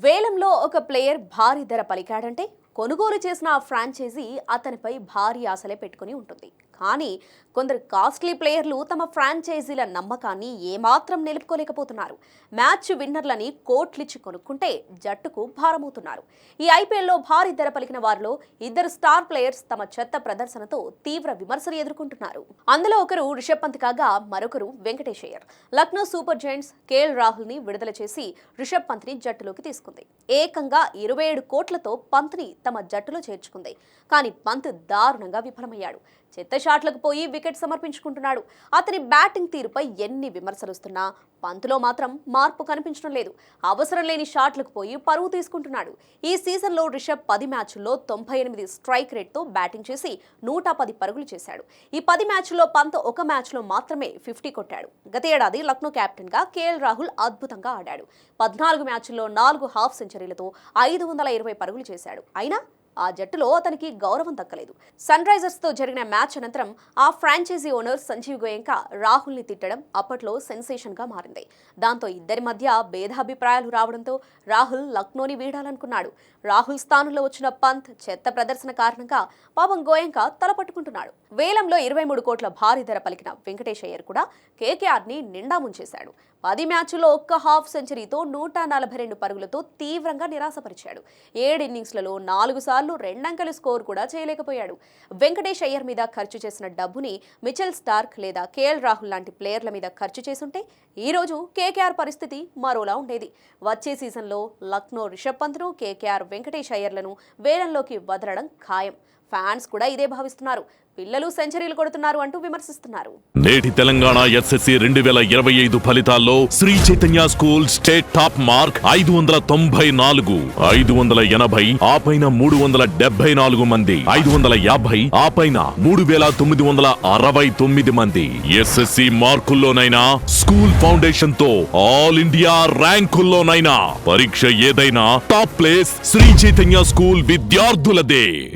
వేలంలో ఒక ప్లేయర్ భారీ ధర పలికాడంటే కొనుగోలు చేసిన ఆ ఫ్రాంచైజీ అతనిపై భారీ ఆశలే పెట్టుకుని ఉంటుంది. కానీ కొందరు కాస్ట్లీ ప్లేయర్లు తమ ఫ్రాంచైజీల నమ్మకాన్ని ఏమాత్రం నిలుపుకోలేకపోతున్నారు. మ్యాచ్ విన్నర్లని కోట్లిచ్చి కొనుక్కుంటే జట్టుకు భారమవుతున్నారు. ఈ ఐపీఎల్లో భారీ ధర పలికిన వారిలో ఇద్దరు స్టార్ ప్లేయర్స్ తమ చెత్త ప్రదర్శనతో తీవ్ర విమర్శలు ఎదుర్కొంటున్నారు. అందులో ఒకరు రిషబ్ పంత్ కాగా మరొకరు Venkatesh Iyer Lucknow super giants KL రాహుల్ని విడుదల చేసి రిషబ్ పంత్ని జట్టులోకి తీసుకుంది. ఏకంగా ఇరవై ఏడు కోట్లతో పంత్ని తమ జట్టులో చేర్చుకుంది. కానీ పంత్ దారుణంగా విఫలమయ్యాడు. చెత్త షాట్లకు పోయి వికెట్ సమర్పించుకుంటున్నాడు. అతని బ్యాటింగ్ తీరుపై ఎన్ని విమర్శలు వస్తున్నా పంతులో మాత్రం మార్పు కనిపించడం లేదు. అవసరం లేని షాట్లకు పోయి పరువు తీసుకుంటున్నాడు. ఈ సీజన్లో రిషబ్ పది మ్యాచ్ల్లో తొంభై ఎనిమిది స్ట్రైక్ రేట్తో బ్యాటింగ్ చేసి నూట పది పరుగులు చేశాడు. ఈ పది మ్యాచ్ల్లో పంత్ ఒక మ్యాచ్లో మాత్రమే ఫిఫ్టీ కొట్టాడు. గత ఏడాది లక్నో కెప్టెన్గా కేఎల్ రాహుల్ అద్భుతంగా ఆడాడు. పద్నాలుగు మ్యాచ్ల్లో నాలుగు హాఫ్ సెంచరీలతో ఐదు వందల ఇరవై పరుగులు చేశాడు. అయినా ఆ జట్టులో అతనికి గౌరవం దక్కలేదు. సన్ రైజర్స్తో జరిగిన మ్యాచ్ అనంతరం ఆ ఫ్రాంచైజీ ఓనర్ సంజీవ్ గోయంక రాహుల్ని తిట్టడం అప్పట్లో సెన్సేషన్గా మారింది. దాంతో ఇద్దరి మధ్య భేదాభిప్రాయాలు రావడంతో రాహుల్ లక్నోని వీడాలనుకున్నాడు. రాహుల్ స్థానంలో వచ్చిన పంత్ చెత్త ప్రదర్శన కారణంగా పాపం గోయంక తలపట్టుకుంటున్నాడు వేలంలో ఇరవై మూడు కోట్ల భారీ ధర పలికిన వెంకటేష్ అయ్యర్ కూడా కేకేఆర్ని నిండా ముంచేశాడు. పది మ్యాచ్ల్లో ఒక్క హాఫ్ సెంచరీతో నూట నలభై రెండు పరుగులతో తీవ్రంగా నిరాశపరిచాడు. ఏడు ఇన్నింగ్స్లలో నాలుగు సార్లు రెండంకెల స్కోర్ కూడా చేయలేకపోయాడు. వెంకటేష్ అయ్యర్ మీద ఖర్చు చేసిన డబ్బుని మిచెల్ స్టార్క్ లేదా కేఎల్ రాహుల్ లాంటి ప్లేయర్ల మీద ఖర్చు చేసుంటే ఈ రోజు కేకేఆర్ పరిస్థితి మరోలా ఉండేది. వచ్చే సీజన్లో లక్నో రిషబ్ పంత్ను కేకేఆర్ వెంకటేష్ అయ్యర్లను వేలంలోకి వదలడం ఖాయం. ఫ్యాన్స్ కూడా ఇదే భావిస్తున్నారు. పిల్లలు సెంచరీలు కొడుతున్నారు అంటూ విమర్శిస్తున్నారు. నేటి తెలంగాణ ఎస్ఎస్సి రెండు వేల ఇరవై ఐదు ఫలితాల్లో Sri Chaitanya school state top mark ఐదు వందల తొంభై నాలుగు ఐదు వందల ఎనభై ఆ పైన మూడు వందల డెబ్బై నాలుగు మంది ఐదు వందల యాభై ఆ పైన మూడు వేల తొమ్మిది వందల అరవై తొమ్మిది మంది. ఎస్ఎస్సి మార్కుల్లోనైనా స్కూల్ ఫౌండేషన్తో ఆల్ ఇండియా ర్యాంకుల్లోనైనా పరీక్ష ఏదైనా top place Sri Chaitanya school విద్యార్థులదే.